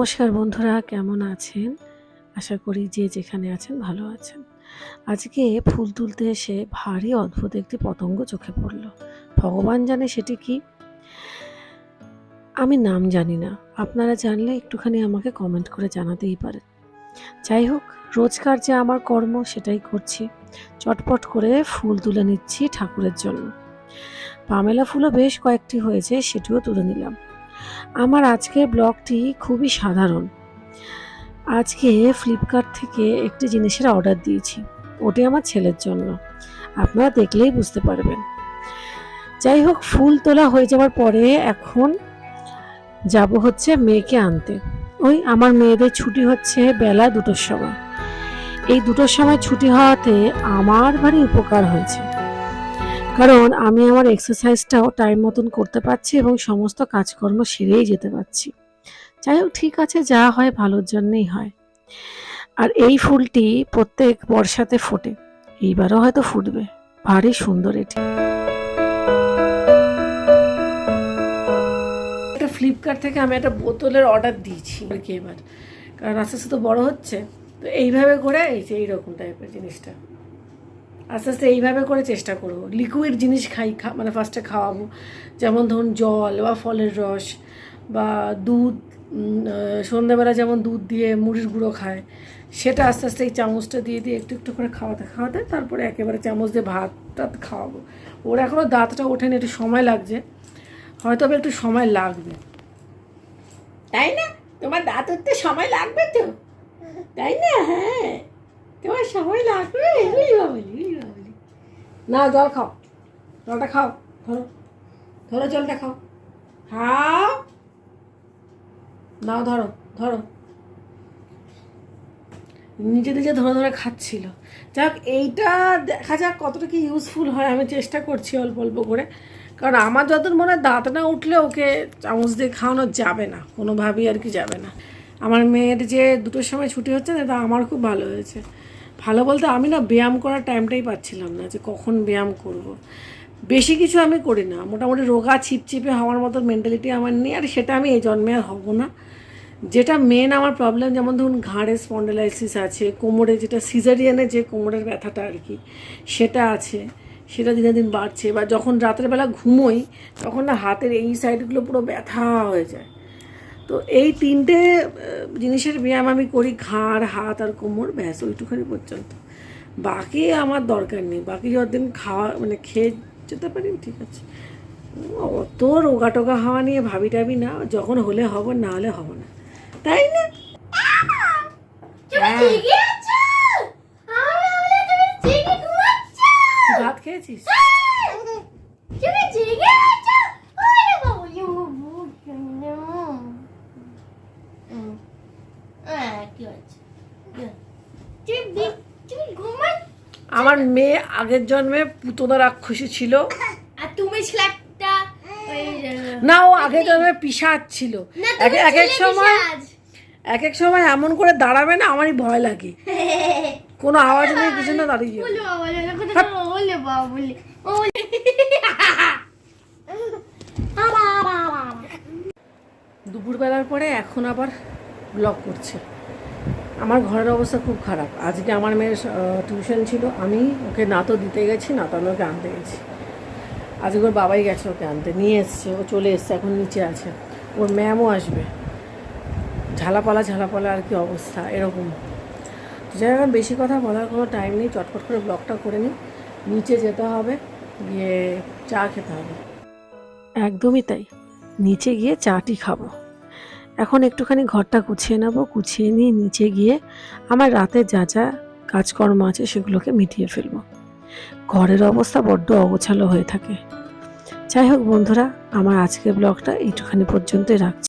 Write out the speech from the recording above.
নমস্কার বন্ধুরা, কেমন আছেন? আশা করি যে যেখানে আছেন ভালো আছেন। আজকে ফুল তুলতে এসে ভারী অদ্ভুত একটি পতঙ্গ চোখে পড়ল। ভগবান জানে সেটি কি? আমি নাম জানি না। আপনারা জানলে একটুখানি আমাকে কমেন্ট করে জানাতেই পারেন। যাই হোক, রোজকার যে আমার কর্ম, সেটাই করছি। চটপট করে ফুল তুলে নিচ্ছি ঠাকুরের জন্য। পামেলা ফুলও বেশ কয়েকটি হয়েছে, সেটিও তুলে নিলাম। আমার আজকের ব্লগটি খুবই সাধারণ। আজকে ফ্লিপকার্ট থেকে একটি জিনিসের অর্ডার দিয়েছি। ওটি আমার ছেলের জন্য। আপনারা দেখলেই বুঝতে পারবেন। যাই হোক, ফুল তোলা হয়ে যাওয়ার পরে এখন যাব হচ্ছে মেয়েকে আনতে। ওই আমার মেয়েদের ছুটি হচ্ছে বেলা দুটোর সময়। এই দুটোর সময় ছুটি হওয়াতে আমার ভারী উপকার হয়েছে। কারণ আমি আমার এক্সারসাইজটাও টাইম মতন করতে পারছি এবং সমস্ত কাজকর্ম সেরেই যেতে পারছি। যাই হোক ঠিক আছে, যা হয় ভালোর জন্যই হয়। আর এই ফুলটি প্রত্যেক বর্ষাতে ফোটে। এইবারও হয়তো ফুটবে। ভারী সুন্দর এটি। একটা ফ্লিপকার্ট থেকে আমি একটা বোতলের অর্ডার দিয়েছি এবার। কারণ আস্তে আস্তে তো বড় হচ্ছে। তো এইভাবে করে এই যে এইরকম টাইপের জিনিসটা। আস্তে আস্তে এইভাবে করে চেষ্টা করব। লিকুইড জিনিস খাই, খা মানে ফার্স্টে খাওয়াবো। যেমন ধরুন জল বা ফলের রস বা দুধ সন্ধ্যাবেলা যেমন দুধ দিয়ে মুড়ির গুঁড়ো খায়, সেটা আস্তে আস্তে এই চামচটা দিয়ে দিয়ে একটু একটু করে খাওয়াতে খাওয়াতে তারপরে একেবারে চামচ দিয়ে ভাত টাত খাওয়াবো। ওর এখনও দাঁতটা ওঠেনি, একটু সময় লাগছে। হয়তো একটু সময় লাগবে। তাই না? তোমার দাঁত উঠতে সময় লাগবে তো? তাই না? হ্যাঁ। তোমার সময় লাগবে বাবলি? না, জল খাও। জলটা খাও, ধরো। ধরো জলটা খাও। খাও। নাও ধরো ধরো। নিজে নিজে ধরে ধরে খাচ্ছিল। যাক, এইটা দেখা যাক কতটা কি ইউজফুল হয়, আমি চেষ্টা করছি অল্প অল্প করে। কারণ আমার যতদূর মনে হয়, দাঁত না উঠলে ওকে চামচ দিয়ে খাওয়ানো যাবে না। কোনোভাবেই আর কি যাবে না। আমার মেয়ের যে দুটোর সময় ছুটি হচ্ছে না তা আমার খুব ভালো হয়েছে। ভালো বলতে আমি না ব্যায়াম করার টাইমটাই পাচ্ছিলাম না যে কখন ব্যায়াম করব। বেশি কিছু আমি করি না। মোটামুটি রোগা ছিপছিপে হওয়ার মতো মেন্টালিটি আমার নেই, আর সেটা আমি এই জন্মে আর হব না। যেটা মেন আমার প্রবলেম যেমন ধরুন ঘাড়ে স্পন্ডেলাইসিস আছে, কোমরে যেটা সিজারিয়ানে যে কোমরের ব্যথাটা আর কি, সেটা আছে, সেটা দিনে দিন বাড়ছে। বা যখন রাতের বেলা ঘুমোই, তখন না হাতের এই সাইডগুলো পুরো ব্যথা হয়ে যায়। তো এই তিনটে জিনিসের ব্যায়াম আমি করি ঘাড় হাত আর কোমর ব্যাস ওইটুখানি পর্যন্ত। বাকি আমার দরকার নেই। বাকি যতদিন খাওয়া মানে খেয়ে যেতে পারি ঠিক আছে। অত রোগা টোগা হওয়া নিয়ে ভাবি টাবি না যখন হলে হব না হলে হব না। তাই না? হ্যাঁ। ভাত খেয়েছিস? কি হয়েছে? আমার মেয়ে আগের জন্মে পুতনা রাক্ষসী ছিল। আর তুমি ছিলে একটা না ও আগের জন্মে পিসাজ ছিল। এক এক সময় এক এক সময় এমন করে দাঁড়াবে না আমারই ভয় লাগে। কোনো আওয়াজ নেই কিছু না দাঁড়িয়ে। দুপুরবেলার পরে এখন আবার ব্লগ করছে। আমার ঘরের অবস্থা খুব খারাপ। আজকে আমার মেয়ের টিউশন ছিল। আমি ওকে না তো দিতে গেছি না তো আমি ওকে আনতে গেছি। আজকে ওর বাবাই গেছে ওকে আনতে নিয়ে এসছে ও চলে এসছে এখন নিচে আছে। ওর ম্যামও আসবে। ঝালাপালা ঝালাপালা আর কি অবস্থা এরকম। যাই হোক, বেশি কথা বলার কোনো টাইম নেই চটপট করে ব্লগটা করে নিই। নিচে যেতে হবে গিয়ে চা খেতে হবে। একদমই তাই। নিচে গিয়ে চাটি খাব। এখন একটুখানি ঘরটা গুছিয়ে নেব, গুছিয়ে নিয়ে নিচে গিয়ে আমার রাতে যা যা কাজকর্ম আছে সেগুলোকে মিটিয়ে ফেলব। ঘরের অবস্থা বড্ড অগোছালো হয়ে থাকে। যাই হোক বন্ধুরা, আমার আজকের ব্লগটা এইটুখানি পর্যন্তই রাখছি।